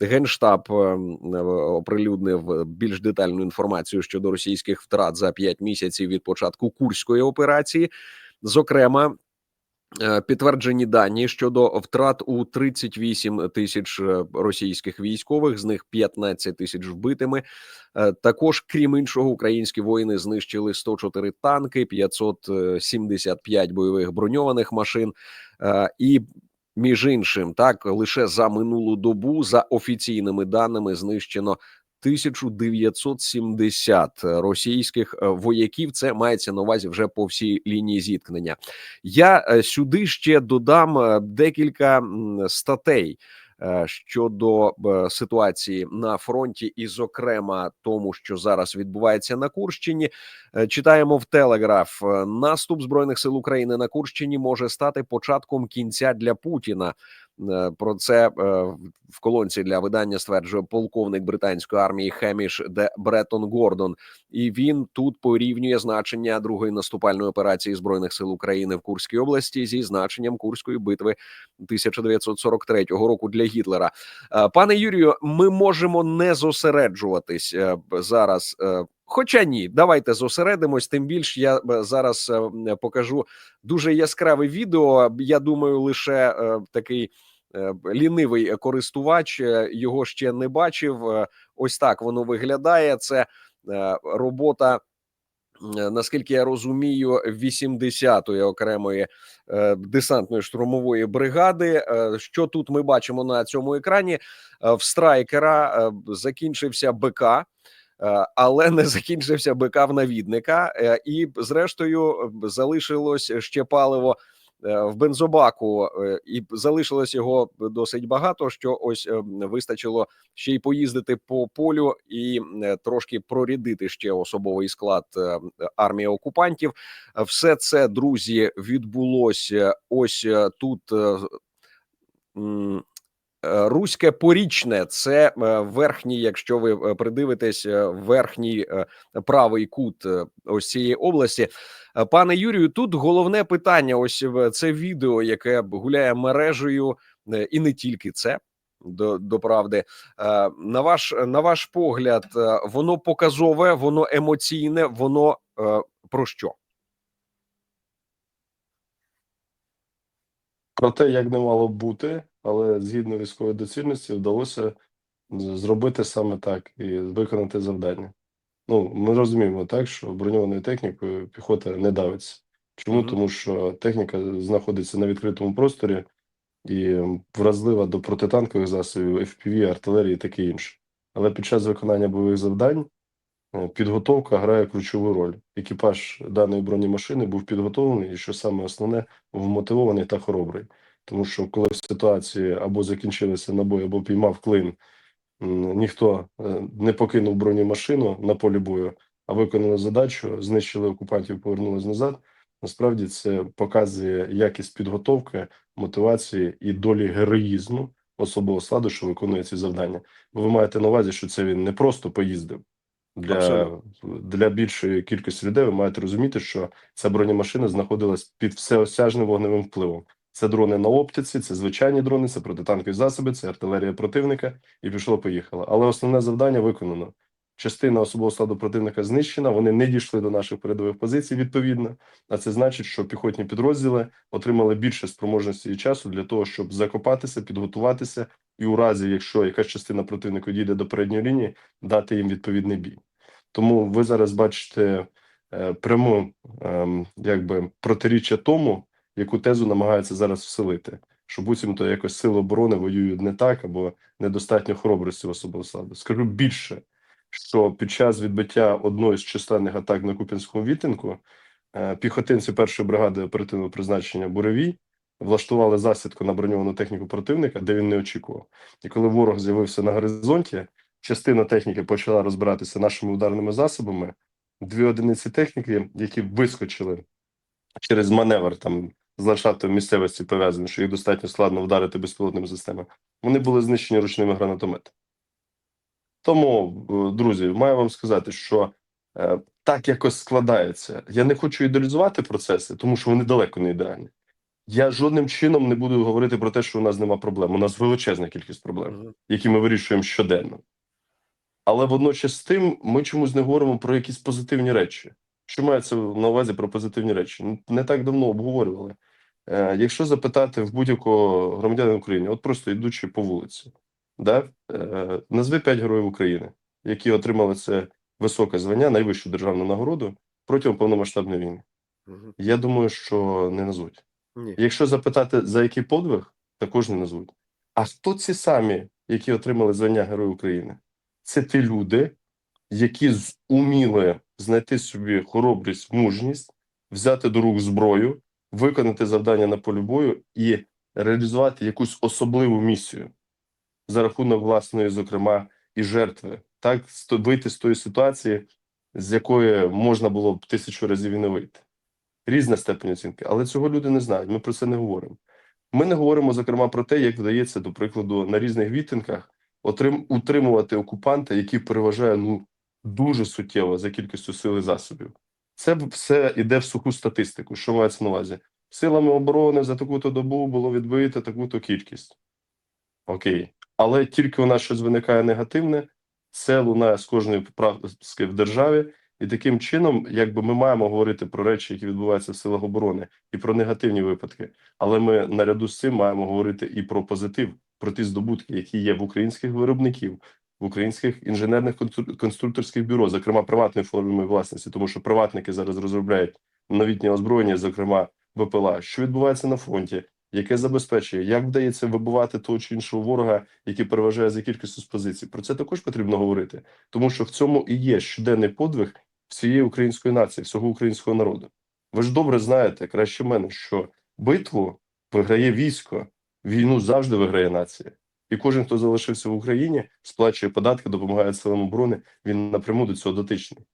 Генштаб ем, е, оприлюднив більш детальну інформацію щодо російських втрат за 5 місяців від початку курської операції. Зокрема, е, підтверджені дані щодо втрат у 38 тисяч е, російських військових, з них 15 тисяч вбитими. Е, Також, крім іншого, українські воїни знищили 104 танки, 575 бойових броньованих машин е, і. Між іншим, так лише за минулу добу, за офіційними даними, знищено 1970 російських е, вояків. Це мається на увазі вже по всій лінії зіткнення. Я е, сюди ще додам е, декілька статей. Е, Щодо е, ситуації на фронті, і, зокрема, тому, що зараз відбувається на Курщині, Е, читаємо в Телеграф: наступ збройних сил України на Курщині може стати початком кінця для Путіна. Е, Про це е, в колонці для видання стверджує полковник британської армії Хеміш де Бретон Гордон, і він тут порівнює значення другої наступальної операції збройних сил України в Курській області зі значенням Курської битви 1943 року для Гітлера. Е, Пане Юрію, ми можемо не зосереджуватись зараз. Е, Хоча ні, давайте зосередимось. Тим більш я е, зараз е, покажу дуже яскраве відео. Я думаю, лише е, такий е, лінивий користувач е, його ще не бачив. Е, Ось так воно виглядає. Це е, робота. е, Наскільки я розумію, 80-ї окремої е, десантної штурмової бригади. Е, що тут ми бачимо на цьому екрані? Е, в страйкера е, закінчився БК. Е, Але не закінчився БК в навідника, Е, і зрештою залишилось ще паливо е, в бензобаку, і залишилось його досить багато. Що ось вистачило ще й поїздити по полю і трошки прорядити ще особовий склад армії окупантів. Все це друзі відбулося ось тут. Руське порічне це е, верхній, якщо ви е, придивитесь, е, верхній правий кут ось цієї області. Пане Юрію, тут головне питання: ось це відео, яке гуляє мережею, і не тільки це. До, до правди, на ваш на ваш погляд, воно показове, воно емоційне, воно про що? Про те, як не мало бути, але згідно військової доцільності вдалося зробити саме так і виконати завдання. Ну, ми розуміємо так, що броньованою технікою піхота не давиться. Чому? Мгм. Тому що техніка знаходиться на відкритому просторі і вразлива до протитанкових засобів, FPV, артилерії і таке інше. Але під час виконання бойових завдань е, підготовка грає ключову роль. Екіпаж даної бронемашини був підготовлений, і що саме основне, вмотивований та хоробрий. Тому що коли в ситуації або закінчилися набої, або піймав клин, ніхто е, не покинув бронемашину на полі бою, а виконали задачу, знищили окупантів, повернулись назад. Насправді це показує якість підготовки, мотивації і долі героїзму особового складу, що виконує ці завдання. Бо ви маєте на увазі, що це він не просто поїздив. Для, Абсолютно. для більшої кількості людей ви маєте розуміти, що ця бронемашина знаходилась під всеосяжним вогневим впливом. Це дрони на оптиці, це звичайні дрони, це протитанкові засоби, це артилерія противника, і пішло поїхало. Але основне завдання виконано. Частина особового складу противника знищена. Вони не дійшли до наших передових позицій відповідно. А це значить, що піхотні підрозділи отримали більше спроможності і часу для того, щоб закопатися, підготуватися, і у разі, якщо якась частина противника дійде до передньої лінії, дати їм відповідний бій. Тому ви зараз бачите е, пряму ем, якби протиріччя тому, яку тезу намагаються зараз вселити, що буцімто якось сили оборони воюють не так або недостатньо хоробрості в особового складу. Скажу більше, що під час відбиття одної з численних атак на Куп'янському відтинку е, піхотинці першої бригади оперативного призначення Буревій влаштували засідку на броньовану техніку противника, де він не очікував. І коли ворог з'явився на горизонті, частина техніки почала розбиратися нашими ударними засобами. Дві одиниці техніки, які вискочили через маневр там з ландшафтом місцевості пов'язані, що їх достатньо складно вдарити безпілотними системами, вони були знищені ручними гранатометами. Тому, е, друзі, маю вам сказати, що е, так якось складається. Я не хочу ідеалізувати процеси, тому що вони далеко не ідеальні. Я жодним чином не буду говорити про те, що у нас нема проблем. У нас величезна кількість проблем, які ми вирішуємо щоденно. Але водночас з тим ми чомусь не говоримо про якісь позитивні речі. Що мається на увазі про позитивні речі? Не так давно обговорювали. Е, якщо запитати в будь-якого громадянина України, от просто йдучи по вулиці, да, е, назви п'ять героїв України, які отримали це високе звання, найвищу державну нагороду протягом повномасштабної війни. Мгм. Я думаю, що не назвуть. Ні. Якщо запитати, за який подвиг, також не назвуть. А хто ці самі, які отримали звання Герой України? Це ті люди, які зуміли знайти собі хоробрість, мужність, взяти до рук зброю, виконати завдання на полі бою і реалізувати якусь особливу місію за рахунок власної, зокрема, і жертви, так вийти з тої ситуації, з якої можна було б тисячу разів і не вийти. Різна степень оцінки, але цього люди не знають. Ми про це не говоримо. Ми не говоримо зокрема про те, як вдається, до прикладу, на різних вітингах отрим, утримувати окупанта, який переважає ну дуже суттєво за кількістю сил і засобів. Це все йде в суху статистику. Що мається на увазі? Силами оборони за таку-то добу було відбито таку-то кількість. Окей. Але тільки у нас щось виникає негативне, це лунає з кожної поправки в державі, і таким чином, якби ми маємо говорити про речі, які відбуваються в силах оборони, і про негативні випадки. Але ми наряду з цим маємо говорити і про позитив, про ті здобутки, які є в українських виробників, в українських інженерних констру- конструкторських бюро, зокрема приватної форми власності, тому що приватники зараз розробляють новітнє озброєння, зокрема БПЛА. Що відбувається на фронті? Яке забезпечує, як вдається вибивати того чи іншого ворога, який переважає за кількістю з позицій? Про це також потрібно говорити, тому що в цьому і є щоденний подвиг всієї української нації, всього українського народу. Ви ж добре знаєте, краще мене, що битву виграє військо, війну завжди виграє нація. І кожен, хто залишився в Україні, сплачує податки, допомагає силам оборони. Він напряму до цього дотичний.